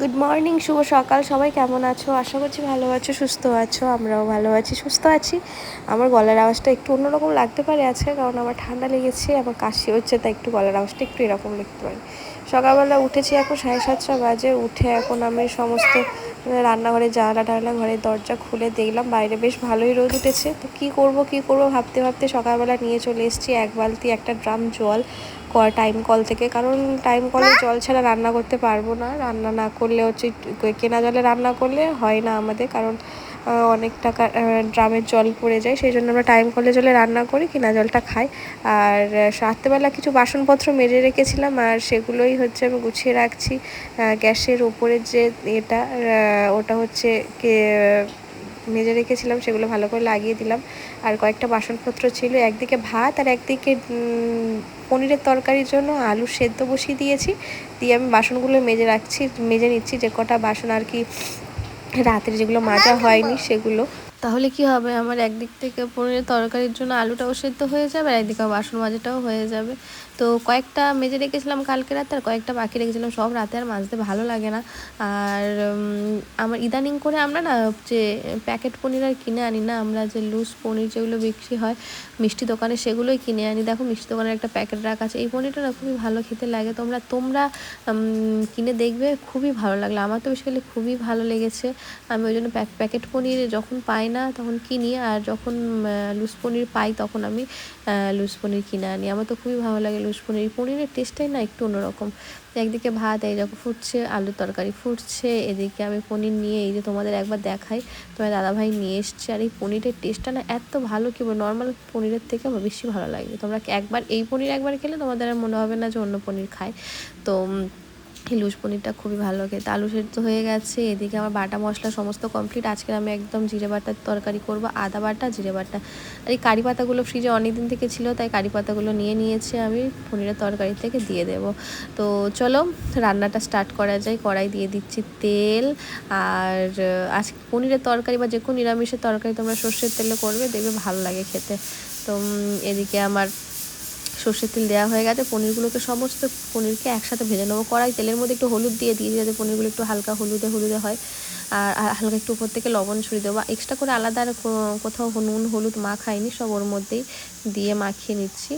Good morning শুভ সকাল। সবাই কেমন আছো? আশা করছি ভালো আছো, সুস্থ আছো, আমরাও ভালো আছি, সুস্থ আছি। আমার গলার আওয়াজটা একটু অন্যরকম লাগতে পারে আজকে কারণ আমার ঠান্ডা লেগেছে, আমার কাশি হচ্ছে, তাই একটু গলার আওয়াজটা একটু এরকম লিখতে পারি। সকালবেলা উঠেছি এখন সাড়ে সাতটা বাজে, উঠে এখন আমি সমস্ত রান্নাঘরে জানলা টানলা ঘরের দরজা খুলে দেখলাম, বাইরে বেশ ভালোই রোদ উঠেছে। তো কী করব কী করব ভাবতে ভাবতে সকালবেলা নিয়ে চলে এসেছি, এক বালতি একটা ড্রাম জল টাইম কল থেকে। কারণ টাইম কলে জল ছাড়া রান্না করতে পারব না। রান্না না করলে হচ্ছে কেনা জলে রান্না করলে হয় না আমাদের। কারণ অনেক টাকা ড্রামের জল পড়ে যায়। সেই জন্য আমরা টাইম কলে জলে রান্না করি, কেনা জলটা খাই। আর রাত্রেবেলা কিছু বাসনপত্র মেজে রেখেছিলাম। আর সেগুলোই হচ্ছে আমি গুছিয়ে রাখছি। গ্যাসের ওপরে যে এটা ওটা হচ্ছে কে, মেজে রেখেছিলাম, সেগুলো ভালো করে লাগিয়ে দিলাম। আর কয়েকটা বাসনপত্র ছিল, একদিকে ভাত আর একদিকে পনিরের তরকারির জন্য আলু সেদ্ধ বসিয়ে দিয়েছি। দিয়ে আমি বাসনগুলো মেজে রাখছি মেজে নিচ্ছি যে কটা বাসন আর কি রাতের যেগুলো মাজা হয়নি সেগুলো। তাহলে কি হবে? আমার একদিক থেকে পনিরের তরকারির জন্য আলুটাও সেদ্ধ হয়ে যাবে আর একদিকে বাসন মাজাটাও হয়ে যাবে। তো কয়েকটা মেজে রেখেছিলাম কালকে রাতে আর কয়েকটা বাকি রেখেছিলাম। সব রাতে আর মাজতে ভালো লাগে না। আর আমার ইদানিং করে আমরা না যে প্যাকেট পনির আর কিনে আনি না, আমরা যে লুজ পনির যেগুলো বিক্রি হয়, মিষ্টি দোকানে সেগুলোই কিনে আনি। দেখো মিষ্টি দোকানের একটা প্যাকেট রাখা আছে। এই পনিরটা না খুবই ভালো খেতে লাগে। তোমরা তোমরা কিনে দেখবে, খুবই ভালো লাগল। আমার তো বেসিক্যালি খুবই ভালো লেগেছে। আমি ওই জন্য প্যাকেট পনির যখন পাই না তখন কিনি আর যখন লুজ পনির পাই তখন আমি লুজ পনির কিনে আনি। আমার তো খুবই ভালো লাগে লুজ পনির। পনিরের টেস্টটাই না একটু অন্যরকম। একদিকে ভাত, এই যখন ফুটছে, আলুর তরকারি ফুটছে, এদিকে আমি পনির নিয়ে এই যে তোমাদের একবার দেখাই তোমার দাদাভাই নিয়ে এসছে। আর এই পনিরের টেস্টটা না এত ভালো, কি নর্মাল পনিরের থেকে বেশি ভালো লাগে। তোমরা একবার, এই পনির একবার খেলে তোমাদের আর মনে হবে না যে অন্য পনির খায়। তো লুজ পনিরটা খুবই ভালো খেতে আলু সেদ্ধ হয়ে গেছে, এদিকে আমার বাটা মশলা সমস্ত কমপ্লিট আজকে আমি একদম জিরে বাটার তরকারি করব, আদা বাটা, জিরে বাটা। আর এই কারি পাতাগুলো ফ্রিজে অনেক দিন থেকে ছিল, তাই কারি পাতাগুলো নিয়ে নিয়েছে আমি, পনিরের তরকারি থেকে দিয়ে দেব। তো চলো, রান্নাটা স্টার্ট করা যায় কড়াই দিয়ে দিচ্ছি তেল, আর আজকে পনিরের তরকারি বা যে কোনো নিরামিষের তরকারি তোমরা সর্ষের তেলে করবে, দেখবে ভালো লাগে খেতে। তো এদিকে আমার সর্ষের তেল দেওয়া হয়ে গেছে, পনিরগুলোকে সমস্ত পনিরকে একসাথে ভেজে নেব। কড়াই তেলের মধ্যে একটু হলুদ দিয়ে দিয়ে যাতে পনিরগুলো একটু হালকা হলুদে হলুদে হয়, আর হালকা একটু উপর থেকে লবণ ছড়িয়ে দেবো। এক্সট্রা করে আলাদা আর কোথাও নুন হলুদ মাখাইনি সব ওর মধ্যেই দিয়ে মাখিয়ে নিচ্ছি।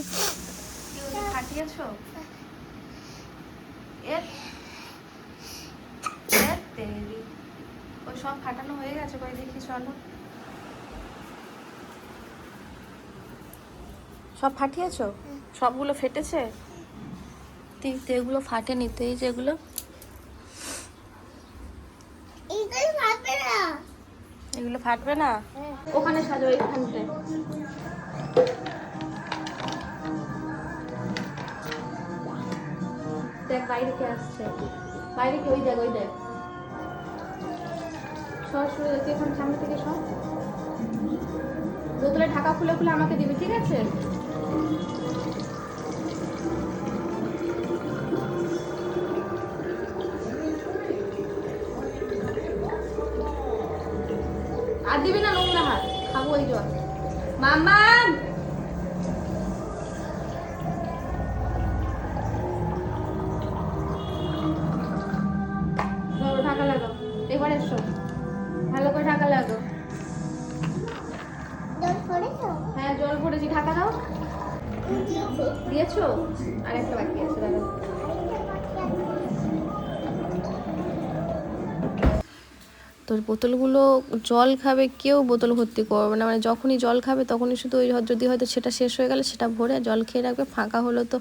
সব ফাটানো হয়ে গেছে সব ফাটিয়েছো? সবগুলো ফেটেছে? দেখতে এগুলো ফাটে নিতে এই যেগুলো এগুলো। ফাটবে না। ওখানে সাজো এইখানতে দেখ বাইরে কে আসছে? বাইরে কে? ওই দেখ ওই দেখ। সব শুরু হচ্ছে এখন সামনে থেকে সব বোতলে ঢাকা খুলে খুলে আমাকে দিবে ঠিক আছে? আর দিবি না নোংরা হাত খাব ওই জল মামা তো বোতলগুলো জল খাবে, কেউ বোতল ভর্তি করবে না। মানে যখনই জল খাবে, তখনই শুধু ওই যদি হয়তো সেটা শেষ হয়ে গেলে সেটা ভরে জল খেয়ে রাখবে। ফাঁকা হলো তো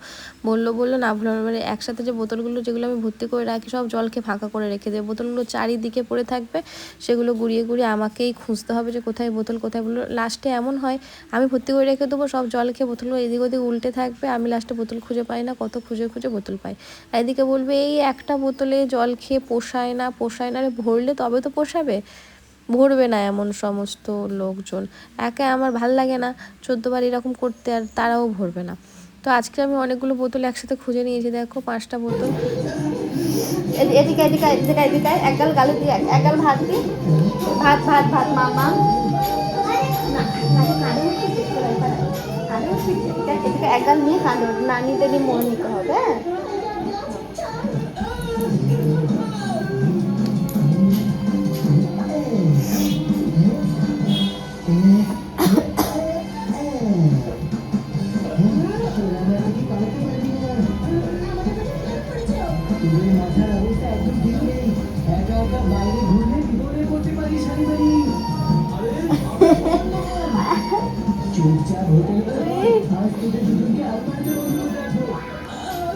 বলল বলল না ভুলো মানে একসাথে যে বোতলগুলো যেগুলো আমি ভর্তি করে রাখি, সব জল খেয়ে ফাঁকা করে রেখে দেবে। বোতলগুলো চারিদিকে পড়ে থাকবে, সেগুলো গুড়িয়ে গুড়িয়ে আমাকেই খুঁজতে হবে যে কোথায় বোতল, কোথায় বলল লাস্টে এমন হয়, আমি ভর্তি করে রেখে দেবো, সব জল খেয়ে বোতলগুলো এদিক ওদিক উল্টে থাকবে। আমি লাস্টে বোতল খুঁজে পাই না, কত খুঁজে খুঁজে বোতল পাই। এদিকে বলবে, এই একটা বোতলে জল খেয়ে পোষায় না পোষায় না ভরলে তবে তো পোষায় পোষাবে ভরবে না এমন সমস্ত লোকজন। একে আমার ভালো লাগে না। চোদ্দবার এরকম করতে আর তারাও ভরবে না। তো আজকে আমি অনেকগুলো বোতল একসাথে খুঁজে নিয়েছি, দেখো, পাঁচটা বোতল। এদিকে এদিকে এদিকে এদিকে একগাল গালে দিয়ে একগাল ভাত দি। ভাত ভাত ভাত, মামা। এদিকে একগাল নিয়ে কাঁদো না নিতে দিয়ে মন নিতে হবে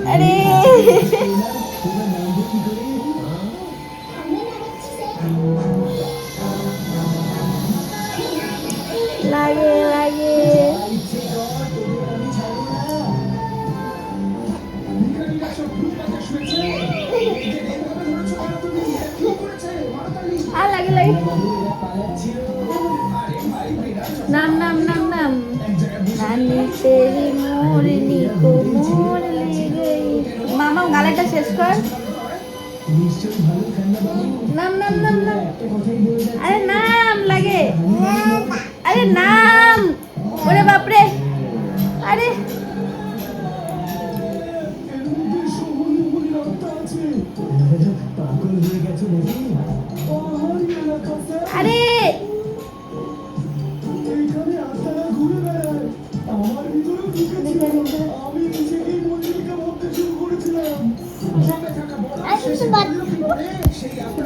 আরে। লাগে লাগে। আর লাগে লাগে। নাম নানি তেরি মোরনি কো মোর লে মামা, গালাটা শেষ কর। নাম নাম নাম নাম। আরে নাম লাগে। আরে নাম।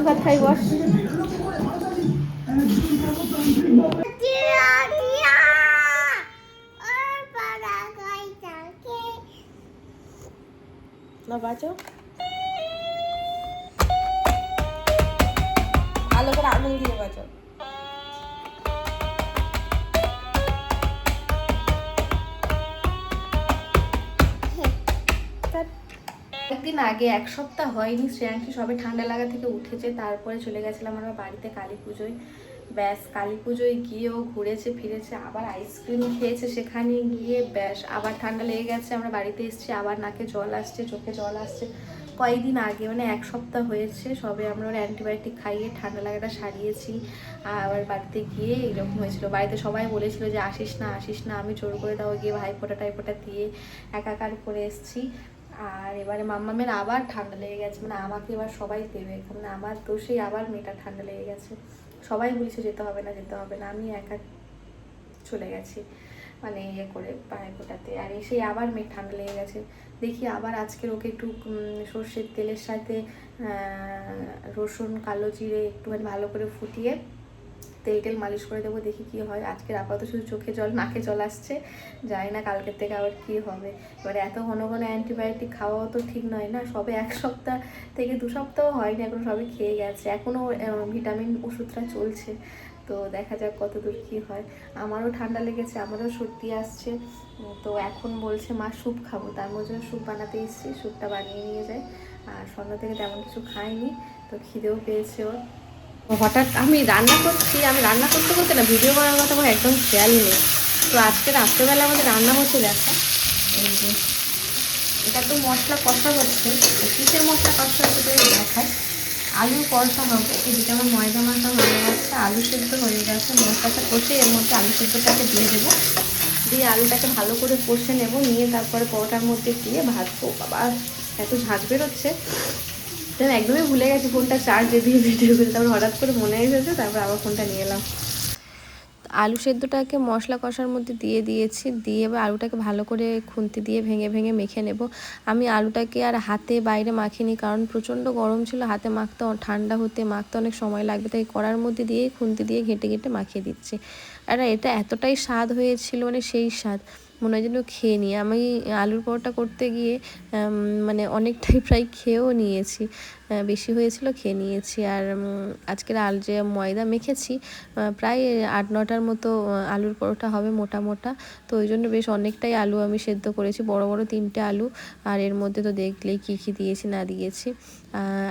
ভাত খাই বস না বাঁচো ভালো করে আঙুল দিয়ে বাঁচো একদিন আগে, এক সপ্তাহ হয়নি, শ্রেয়াংশী সবে ঠান্ডা লাগা থেকে উঠেছে, তারপরে চলে গেছিলাম আমরা বাড়িতে কালী পুজোয়। ব্যাস, কালী পুজোয় গিয়েও ঘুরেছে, ফিরেছে, আবার আইসক্রিম খেয়েছে সেখানে গিয়ে, ব্যাস, আবার ঠান্ডা লেগে গেছে, আমরা বাড়িতে এসেছি, আবার নাকে জল আসছে, চোখে জল আসছে। কয়েকদিন আগে মানে এক সপ্তাহ হয়েছে, সবে আমরা ওর অ্যান্টিবায়োটিক খাইয়ে ঠান্ডা লাগাটা সারিয়েছি, আবার বাড়িতে গিয়ে এরকম হয়েছিল। বাড়িতে সবাই বলেছিল যে, আসিস না আসিস না, আমি জোর করে দাও গিয়ে ভাইফোঁটা টাইফোঁটা দিয়ে একাকার করে এসেছি। আর এবারে মাম্মা মাম্মামের আবার ঠান্ডা লেগে গেছে মানে আমাকে এবার সবাই দেবে। মানে আমার দোষেই আবার মেয়েটা ঠান্ডা লেগে গেছে। সবাই বলছে যেতে হবে না, যেতে হবে না। আমি একা চলে গেছি মানে ইয়ে করে পায়ে ফোটাতে আর এসে আবার মেয়ে ঠান্ডা লেগে গেছে। দেখি আবার আজকের ওকে একটু সর্ষের তেলের সাথে রসুন, কালো জিরে একটুখানি ভালো করে ফুটিয়ে তেল টেল মালিশ করে দেবো, দেখি কি হয়। আজকের আপাতত শুধু চোখে জল, নাকে জল আসছে। জানি না কালকের থেকে আবার কি হবে। এবারে এত ঘন ঘন অ্যান্টিবায়োটিক খাওয়াও তো ঠিক নয় না। সবে এক সপ্তাহ থেকে দু সপ্তাহ হয়নি, এখন সবে খেয়ে গেছে। এখনও ভিটামিন ওষুধটা চলছে। তো দেখা যাক কত দূর কী হয়। আমারও ঠান্ডা লেগেছে, আমারও সর্দি আসছে। তো এখন বলছে, মা, স্যুপ খাব। তার মধ্যে স্যুপ বানাতে এসেছি, স্যুপটা বানিয়ে নিয়ে যায় আর সন্ধ্যা থেকে তেমন কিছু খাইনি, তো খিদেও পেয়েছে ওর। হঠাৎ আমি রান্না করছি, আমি রান্না করতে করতে না ভিডিও করার কথা আমার একদম খেয়ালই নেই। তো আজকে রাত্রেবেলা আমাদের রান্না হচ্ছে দেখা। যে, এটা তো মশলা কষা হচ্ছে কিসের মশলা কষা হচ্ছে তো দেখায়। আলু কষা হবে এদিকে আমার ময়দা মাখা হয়ে গেছে, আলু সেদ্ধ হয়ে গেছে, মশলাটা কষে এর মধ্যে আলু সেদ্ধটাকে দিয়ে দেবো। দিয়ে আলুটাকে ভালো করে কষে নেব, নিয়ে তারপরে পরোটার মধ্যে দিয়ে ভাজবো। বাবা, এত ঝাঁজ বেরোচ্ছে। আমি একদমই ভুলে গেছি ফোনটা চার্জে দিয়ে ভিডিও করে। তারপর হঠাৎ করে মনে এসেছে, তারপর আবার ফোনটা নিয়ে এলাম। আলু সেদ্ধটাকে মশলা কষার মধ্যে দিয়ে দিয়েছি। দিয়ে এবার আলুটাকে ভালো করে খুন্তি দিয়ে ভেঙে ভেঙে মেখে নেব। আমি আলুটাকে আর হাতে বাইরে মাখিনি, কারণ প্রচণ্ড গরম ছিল। হাতে মাখতে ঠান্ডা হতে মাখতে অনেক সময় লাগবে। তাই কড়ার মধ্যে দিয়েই খুন্তি দিয়ে ঘেঁটে ঘেঁটে মাখিয়ে দিচ্ছি। আর এটা এতটাই স্বাদ হয়েছিল মানে সেই স্বাদ। মনে হয় যেন খেয়ে নিই। আমি আলুর পরোটা করতে গিয়ে মানে অনেকটাই প্রায় খেয়েও নিয়েছি। বেশি হয়েছিল, খেয়ে নিয়েছি। আর আজকের আল যে ময়দা মেখেছি প্রায় আট নটার মতো আলুর পরোটা হবে মোটা মোটা। তো ওই জন্য বেশ অনেকটাই আলু আমি সেদ্ধ করেছি, বড় বড় তিনটে আলু। আর এর মধ্যে তো দেখলেই কী কী দিয়েছি, না দিয়েছি।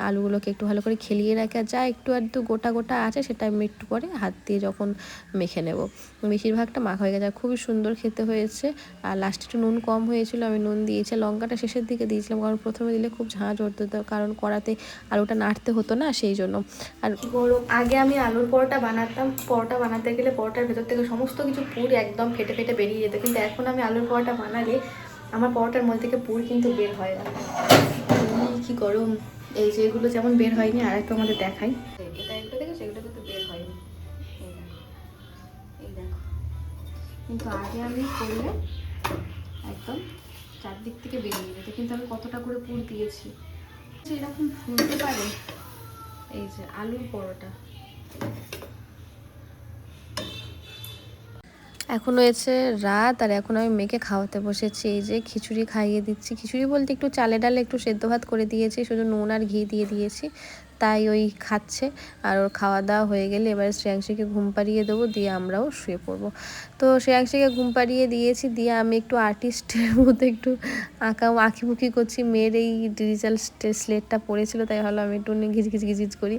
আলুগুলোকে একটু ভালো করে খেলিয়ে রাখা আর যা একটু আধটু গোটা গোটা আছে, সেটা আমি একটু করে হাত দিয়ে যখন মেখে নেব। বেশিরভাগটা মাখা হয়ে গেছে, আর খুবই সুন্দর খেতে হয়েছে। আর লাস্টে একটু নুন কম হয়েছিল, আমি নুন দিয়েছি, লঙ্কাটা শেষের দিকে দিয়েছিলাম, কারণ প্রথমে দিলে খুব ঝাঁঝ উঠতো কারণ কড়াতে আলুটা নাড়তে হতো না সেই জন্য। আর আগে আমি আলুর পরোটা বানাতাম। পরোটা বানাতে গেলে পরোটার ভেতর থেকে সমস্ত কিছু পুর একদম ফেটে ফেটে বেরিয়ে যেত। কিন্তু এখন আমি আলুর পরোটা বানালে আমার পরোটার মধ্যে থেকে পুর কিন্তু বের হয় না। কি গরম। এই যে এগুলো যেমন বের হয়নি, আর একটু আমাদের দেখাই। এটা এগুলো দেখো সেগুলো কিন্তু বের হয়নি। কিন্তু আগে আমি করলে একদম চারদিক থেকে বেরিয়ে যেত। কিন্তু আমি কতটা করে পুর দিয়েছি। এই যে আলুর পরোটা। এখন হয়েছে রাত, আর এখন আমি মেয়েকে খাওয়াতে বসেছি। এই যে খিচুড়ি খাইয়ে দিচ্ছি। খিচুড়ি বলতে একটু চালে ডালে একটু সেদ্ধ ভাত করে দিয়েছি, শুধু নুন আর ঘি দিয়ে দিয়েছি। তাই ওই খাচ্ছে। আর ওর খাওয়া দাওয়া হয়ে গেলে এবার শ্রেয়াংশীকে ঘুম পাড়িয়ে দেবো, দিয়ে আমরাও শুয়ে পড়ব। তো শ্রেয়াংশীকে ঘুম পাড়িয়ে দিয়েছি, দিয়ে আমি একটু আর্টিস্টের মতো একটু আঁকা, আঁকিবুকি করছি। মেয়ের এই ডিজিটাল স্লেটটা পড়েছিল, তাই ভালো আমি একটু ঘিচ ঘিচ ঘিচ করি।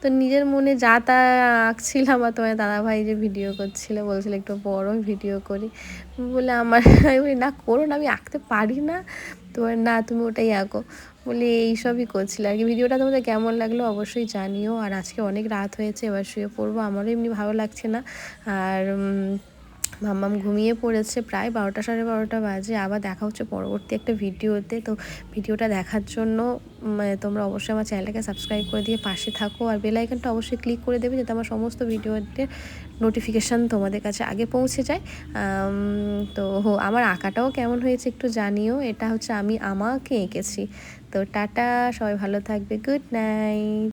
তো নিজের মনে যা তা আঁকছিলাম আর তোমার দাদাভাই যে ভিডিও করছিল, বলছিল একটু বড় ভিডিও করি। বলে আমার না, করো না, আমি আঁকতে পারি না। তোমার না, তুমি ওটাই আঁকো। বলি এইসবই করছিল আর কি ভিডিওটা তোমাদের কেমন লাগল অবশ্যই জানিও। আর আজকে অনেক রাত হয়েছে, এবার শুয়ে পড়ব। আমারও এমনি ভালো লাগছে না। আর মাম্মাম ঘুমিয়ে পড়েছে প্রায় বারোটা সাড়ে বারোটা বাজে। আবার দেখা হচ্ছে পরবর্তী একটা ভিডিওতে। তো ভিডিওটা দেখার জন্য তোমরা অবশ্যই আমার চ্যানেলটাকে সাবস্ক্রাইব করে দিয়ে পাশে থাকো। আর বেল আইকনটা অবশ্যই ক্লিক করে দেবে যাতে আমার সমস্ত ভিডিওতে নোটিফিকেশান তোমাদের কাছে আগে পৌঁছে যায়। তো আমার আঁকাটাও কেমন হয়েছে একটু জানিও। এটা হচ্ছে আমি আমাকে এঁকেছি। তো টাটা সবাই ভালো থাকবে গুড নাইট